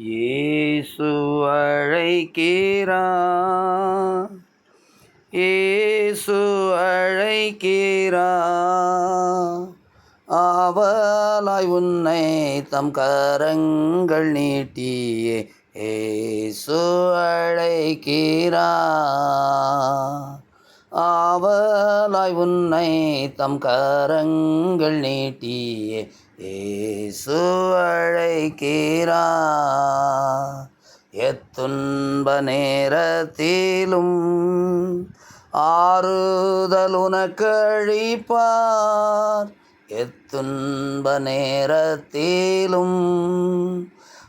இயேசு அழைக்கிறா இயேசு அழைக்கிறா ஆவலாய் உன்னை தம் கரங்கள் நீட்டியே ஏசு அழைக்கிறா ஆவலாய் உன்னை தம் கரங்கள் நீட்டியே இயேசு அழைக்கிறார். எத்துன்ப நேரத்திலும் ஆறுதல் உனக்கழிப்பார். எத்துன்ப நேரத்திலும்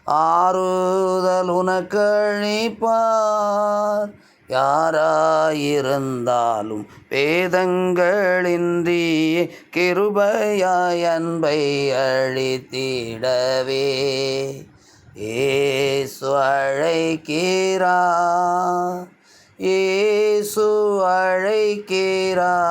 ஆறுதல் உனக்கழிப்பார். யாராயிருந்தாலும் வேதங்களின்றியே கிருபையாய் அன்பை அழித்திடவே ஏசு அழைக்கிறார் ஏசு அழைக்கிறார்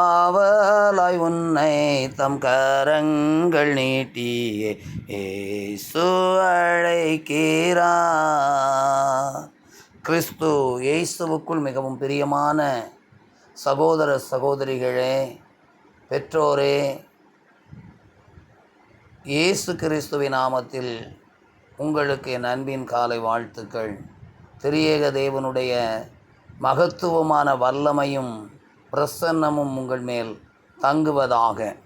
ஆவலாய் உன்னை தம் கரங்கள் நீட்டியே. ஏசு அழைக்கிறார் கிறிஸ்து இயேசுவுக்குள் மிகவும் பிரியமான சகோதர சகோதரிகளே பெற்றோரே இயேசு கிறிஸ்துவின் நாமத்தில் உங்களுக்கு என் அன்பின் காலை வாழ்த்துக்கள். திரியேக தேவனுடைய மகத்துவமான வல்லமையும் பிரசன்னமும் உங்கள் மேல் தங்குவதாக.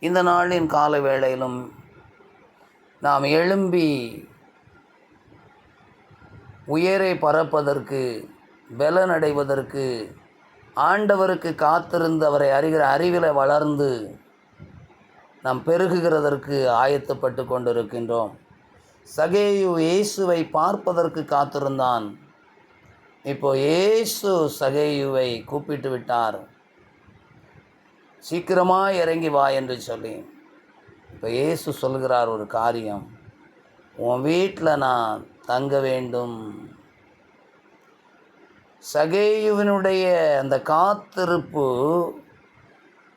இந்த நாளின் கால வேளையிலும் நாம் எழும்பி உயரை பறப்பதற்கு பலனடைவதற்கு ஆண்டவருக்கு காத்திருந்து அவரை அறிகிற அறிவில் வளர்ந்து நாம் பெருகுகிறதற்கு ஆயத்தப்பட்டு கொண்டிருக்கின்றோம். சகேயு இயேசுவை பார்ப்பதற்கு காத்திருந்தான். இப்போ இயேசு சகேயுவை கூப்பிட்டு விட்டார். சீக்கிரமாக இறங்கி வா என்று சொல்லி. இப்போ இயேசு சொல்கிறார் ஒரு காரியம். உன் வீட்டில் நான் தங்க வேண்டும். சகேயுவினுடைய அந்த காத்திருப்பு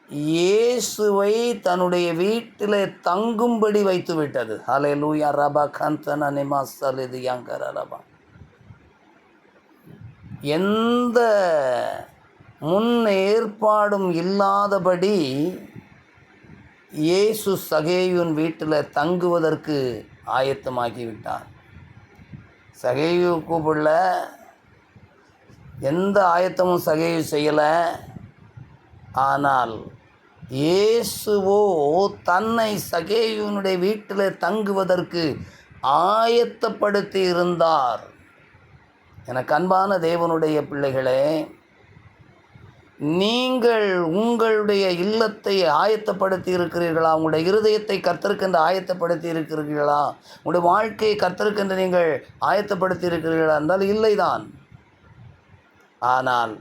இயேசுவை தன்னுடைய வீட்டில் தங்கும்படி வைத்து விட்டது ஹலே லூயா ரபா கந்தன் நிமாசல் இது யாங்கர ரபா. எந்த முன் ஏற்பாடும் இல்லாதபடி இயேசு சகேயுன் வீட்டில் தங்குவதற்கு ஆயத்தமாக்கி விட்டார் சகேயு கூப்பிடல. எந்த ஆயத்தமும் சகையு செய்யலை. ஆனால் இயேசுவோ தன்னை சகேயுனுடைய வீட்டில் தங்குவதற்கு ஆயத்தப்படுத்தி இருந்தார். எனக்கு அன்பான தேவனுடைய பிள்ளைகளே நீங்கள் உங்களுடைய இல்லத்தை ஆயத்தப்படுத்தி இருக்கிறீர்களா உங்களுடைய இருதயத்தை கர்த்தருக்கென்று ஆயத்தப்படுத்தி இருக்கிறீர்களா உங்களுடைய வாழ்க்கையை கர்த்தருக்கென்று நீங்கள் ஆயத்தப்படுத்தி இருக்கிறீர்களா என்றால் இல்லைதான். ஆனால்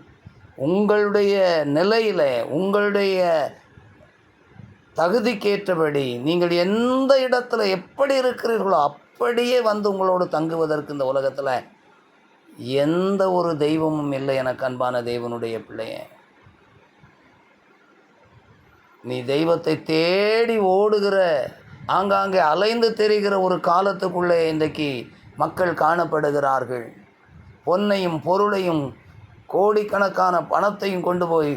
உங்களுடைய நிலையில் உங்களுடைய தகுதிக்கேற்றபடி நீங்கள் எந்த இடத்துல எப்படி இருக்கிறீர்களோ அப்படியே வந்து உங்களோடு தங்குவதற்கு இந்த உலகத்தில் எந்த ஒரு தெய்வமும் இல்லை எனக்கு அன்பான தெய்வனுடைய பிள்ளையே. நீ தெய்வத்தை தேடி ஓடுகிற ஆங்காங்கே அலைந்து தெரிகிற ஒரு காலத்துக்குள்ளே இன்றைக்கு மக்கள் காணப்படுகிறார்கள். பொன்னையும் பொருளையும் கோடிக்கணக்கான பணத்தையும் கொண்டு போய்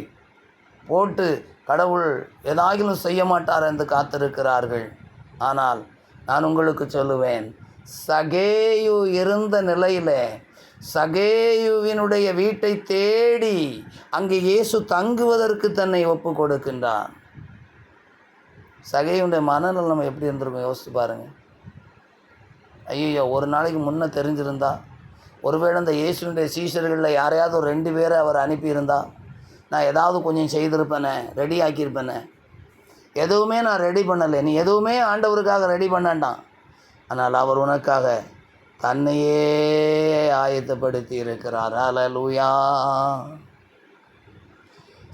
போட்டு கடவுள் ஏதாகிலும் செய்ய மாட்டார் என்று காத்திருக்கிறார்கள். ஆனால் நான் உங்களுக்கு சொல்லுவேன் சகேயு இருந்த நிலையில் சகேயுவினுடைய வீட்டை தேடி அங்கே இயேசு தங்குவதற்கு தன்னை ஒப்பு கொடுக்கின்றான் சகையுடைய மனநலம் எப்படி இருந்திருக்கும்? யோசித்து பாருங்கள் ஐயோ ஒரு நாளைக்கு முன்னே தெரிஞ்சிருந்தா ஒருவேளை இந்த இயேசுனுடைய சீஷர்களில் யாரையாவது ஒரு ரெண்டு பேரை அவர் அனுப்பியிருந்தா நான் ஏதாவது கொஞ்சம் செய்திருப்பேனே ரெடி ஆக்கியிருப்பேனே. எதுவுமே நான் ரெடி பண்ணலை. நீ எதுவுமே ஆண்டவருக்காக ரெடி பண்ணாண்டான் ஆனால் அவர் உனக்காக தன்னையே ஆயத்தப்படுத்தி இருக்கிறார். அலலூயா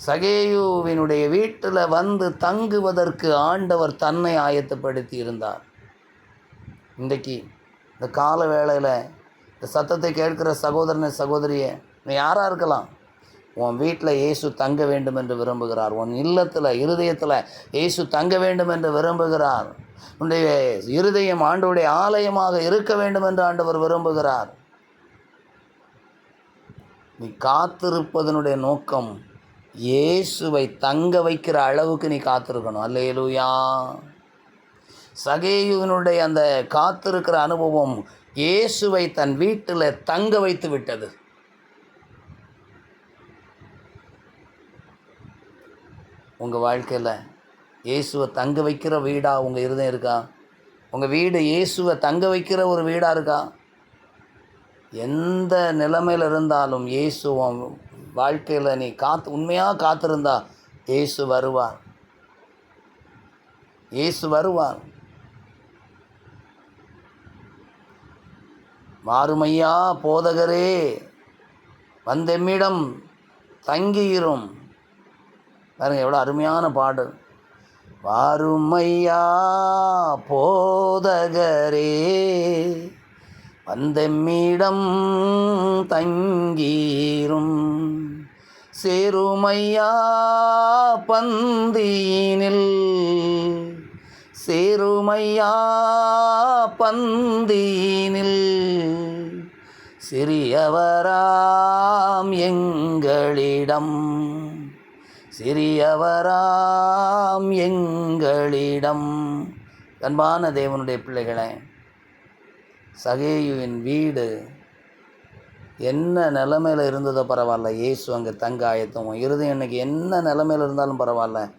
சகேயுவினுடைய வீட்டில் வந்து தங்குவதற்கு ஆண்டவர் தன்னை ஆயத்தப்படுத்தி இருந்தார் இன்றைக்கி இந்த கால வேளையில் இந்த சத்தத்தை கேட்கிற சகோதரனை சகோதரியை நீ யாராக இருக்கலாம்? உன் வீட்டில் இயேசு தங்க வேண்டும் என்று விரும்புகிறார். உன் இல்லத்தில் இருதயத்தில் இயேசு தங்க வேண்டும் என்று விரும்புகிறார். உன்னுடைய இருதயம் ஆண்டுடைய ஆலயமாக இருக்க வேண்டும் என்று ஆண்டவர் விரும்புகிறார். நீ காத்திருப்பதனுடைய நோக்கம் இயேசுவை தங்க வைக்கிற அளவுக்கு நீ காத்திருக்கணும். அல்லேலூயா. சகேயுவினுடைய அந்த காத்திருக்கிற அனுபவம் இயேசுவை தன் வீட்டில் தங்க வைத்து விட்டது. உங்கள் வாழ்க்கையில் இயேசுவை தங்க வைக்கிற வீடாக உங்கள் இருதயம் இருக்கா? உங்கள் வீடு இயேசுவை தங்க வைக்கிற ஒரு வீடாக இருக்கா? எந்த நிலைமையில் இருந்தாலும் இயேசுவம் வாழ்க்கையில் நீ காத்து உண்மையாக காத்திருந்தா இயேசு வருவார். இயேசு வருவார். மாறுமையா போதகரே வந்தெம்மிடம் தங்கியிரும். பாருங்க எவ்வளோ அருமையான பாடு. வாருமையா போதகரே வந்தெம்மிடம் தங்கீரும் சேருமையா பந்தியினில் சேருமையா பந்தியினில் சிறியவராம் எங்களிடம். சிறியவராம் எங்களிடம். அன்பான தேவனுடைய பிள்ளைகளே சகேயுவின் வீடு என்ன நிலமையில் இருந்ததோ பரவாயில்ல. இயேசு அங்கே தங்க ஆயத்தம். உன் இருதயம் இன்னைக்கு என்ன நிலமையில் இருந்தாலும் பரவாயில்ல.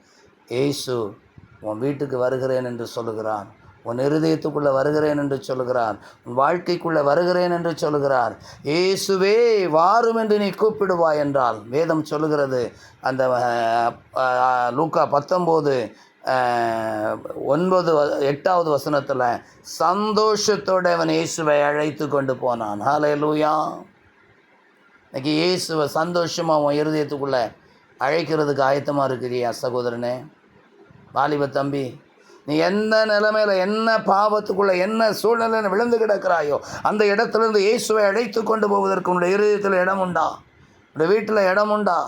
ஏசு உன் வீட்டுக்கு வருகிறேன் என்று சொல்லுகிறார். உன் இருதயத்துக்குள்ளே வருகிறேன் என்று சொல்லுகிறார். உன் வாழ்க்கைக்குள்ளே வருகிறேன் என்று சொல்லுகிறார். இயேசுவே வாரும் என்று நீ கூப்பிடுவாய் என்றால் வேதம் சொல்லுகிறது. அந்த லூக்கா பத்தொம்போது ஒன்பது வ- எட்டாவது வசனத்தில் சந்தோஷத்தோடு அவன் இயேசுவை அழைத்து கொண்டு போனான். ஹாலே லூயா இன்னைக்கு இயேசுவை சந்தோஷமாக உன் இருதயத்துக்குள்ளே அழைக்கிறதுக்கு ஆயத்தமாக இருக்கிறியா சகோதரனே? வாலிப தம்பி நீ எந்த நிலமையில் என்ன பாவத்துக்குள்ளே என்ன சூழ்நிலையில் விழுந்து கிடக்கிறாயோ அந்த இடத்துலேருந்து இயேசுவை அழைத்து கொண்டு போவதற்கு உன்னுடைய இருதயத்தில் இடம் உண்டா? உன்னுடைய வீட்டில் இடம் உண்டா?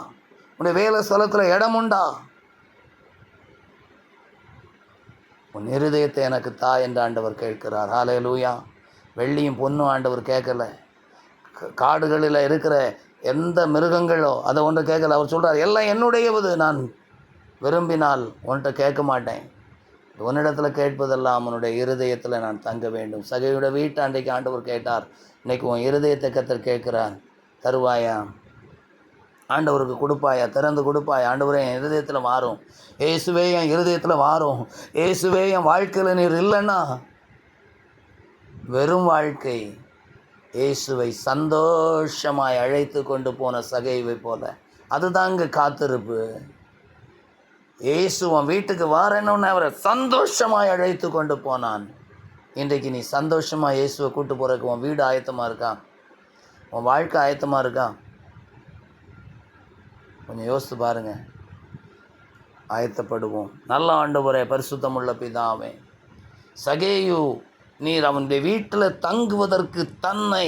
உன்னுடைய வேலை ஸ்தலத்தில் இடம் உண்டா? உன் இருதயத்தை எனக்கு தா என்று ஆண்டவர் கேட்கிறார். ஹாலே லூயா வெள்ளியும் பொண்ணும் ஆண்டவர் கேட்கல. காடுகளில் இருக்கிற எந்த மிருகங்களோ அதை ஒன்று கேட்கல. அவர் சொல்கிறார் எல்லாம் என்னுடையவது. நான் விரும்பினால் உன்கிட்ட கேட்க மாட்டேன். உன்னிடத்தில் கேட்பதெல்லாம் உன்னுடைய இருதயத்தில் நான் தங்க வேண்டும். சகையோட வீட்டு அன்றைக்கு ஆண்டவர் கேட்டார் இன்னைக்கு உன் இருதயத்தை கத்தர் கேட்குறார். தருவாயா? ஆண்டவருக்கு கொடுப்பாயா? திறந்து கொடுப்பாயா? ஆண்டவரே என் இருதயத்தில் மாறும் ஏசுவே என் இருதயத்தில் மாறும் ஏசுவே என் வாழ்க்கையில் நீர் இல்லைன்னா வெறும் வாழ்க்கை இயேசுவை சந்தோஷமாய் அழைத்து கொண்டு போன சகைவை போல. அதுதாங்க காத்திருப்பு. இயேசு உன் வீட்டுக்கு வாரணும்னு அவரை சந்தோஷமாய் அழைத்து கொண்டு போனான். இன்றைக்கு நீ சந்தோஷமாக இயேசுவை கூட்டு போகிறக்கு உன் வீடு ஆயத்தமாக இருக்கா? உன் வாழ்க்கை ஆயத்தமாக இருக்கா? கொஞ்சம் யோசித்து பாருங்க. ஆயத்தப்படுவோம். நல்ல ஆண்டவரே பரிசுத்தமுள்ள பிதாவே. சகேயு நீர் அவனுடைய வீட்டில் தங்குவதற்கு தன்னை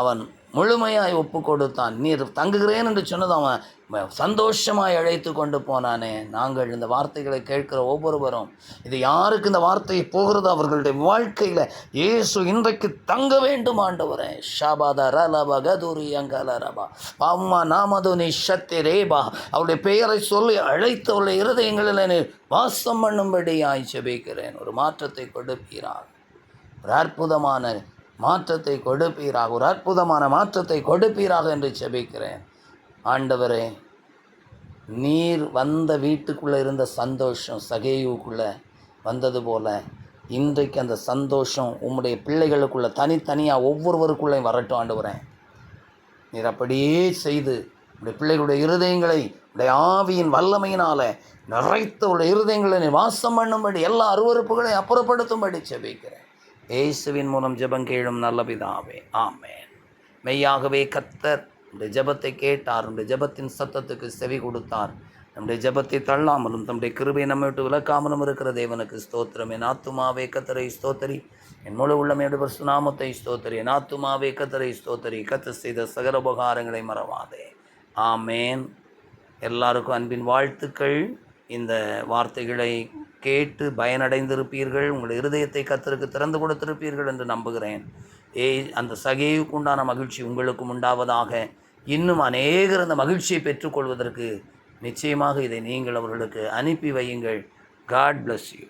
அவன் முழுமையாய் ஒப்பு கொடுத்தான் நீர் தங்குகிறேன் என்று சொன்னது அவன் சந்தோஷமாய் அழைத்து கொண்டு போனானே. நாங்கள் இந்த வார்த்தைகளை கேட்கிற ஒவ்வொருவரும் இது யாருக்கு இந்த வார்த்தை போகிறதோ அவர்களுடைய வாழ்க்கையில் இயேசு இன்றைக்கு தங்க வேண்டும் ஆண்டவரே. ஷாபாதா ரலபா கதூரி அங்கல ரபா. அம்மா நாமதுனி சக்தி ரேபா. அவருடைய பெயரை சொல்லி அழைத்து அவருடைய இருதயங்களில் வாசம் பண்ணும்படி ஆய் செபிக்கிறேன் ஒரு மாற்றத்தை கொடுப்பீரான் ஒரு அற்புதமான மாற்றத்தை கொடுப்பீராக ஒரு அற்புதமான மாற்றத்தை கொடுப்பீராக என்று செபிக்கிறேன் ஆண்டவரே நீர் வந்த வீட்டுக்குள்ளே இருந்த சந்தோஷம் சகேயுக்குள்ளே வந்தது போல் இன்றைக்கு அந்த சந்தோஷம் உம்முடைய பிள்ளைகளுக்குள்ளே தனித்தனியாக ஒவ்வொருவருக்குள்ளேயும் வரட்டும் ஆண்டவரே. நீர் அப்படியே செய்து உடைய பிள்ளைகளுடைய இருதயங்களை உடைய ஆவியின் வல்லமையினால் நிறைத்த உடைய இருதயங்களை நீ வாசம் பண்ணும்படி எல்லா அருவறுப்புகளையும் அப்புறப்படுத்தும்படி செபிக்கிறேன் இயேசுவின் மூலம் ஜெபம் கேளும் நல்ல பிதாவே ஆமென். மெய்யாகவே கத்தர் நம்முடைய ஜெபத்தை கேட்டார் நம்முடைய ஜெபத்தின் சத்தத்துக்கு செவி கொடுத்தார். நம்முடைய ஜெபத்தை தள்ளாமலும் தம்முடைய கிருபை நம்மை விட்டு விளக்காமலும் இருக்கிற தேவனுக்கு ஸ்தோத்திரம். என் ஆத்துமாவே கத்தரை ஸ்தோத்தரி. என் முழு உள்ளமையோடு சுனாமத்தை ஸ்தோத்தரி. என் ஆத்துமாவே கத்தரை ஸ்தோத்தரி. கத்து செய்த சகல உபகாரங்களை மறவாதே. ஆமேன். எல்லாருக்கும் அன்பின் வாழ்த்துக்கள். இந்த வார்த்தைகளை கேட்டு பயனடைந்திருப்பீர்கள் உங்கள் இருதயத்தை கத்தருக்கு திறந்து கொடுத்திருப்பீர்கள் என்று நம்புகிறேன். ஏய் அந்த சகேவுக்கு உண்டான மகிழ்ச்சி உங்களுக்கும் உண்டாவதாக. இன்னும் அநேகர் அந்த மகிழ்ச்சியை பெற்றுக்கொள்வதற்கு நிச்சயமாக இதை நீங்கள் அவர்களுக்கு அனுப்பி வையுங்கள். God bless you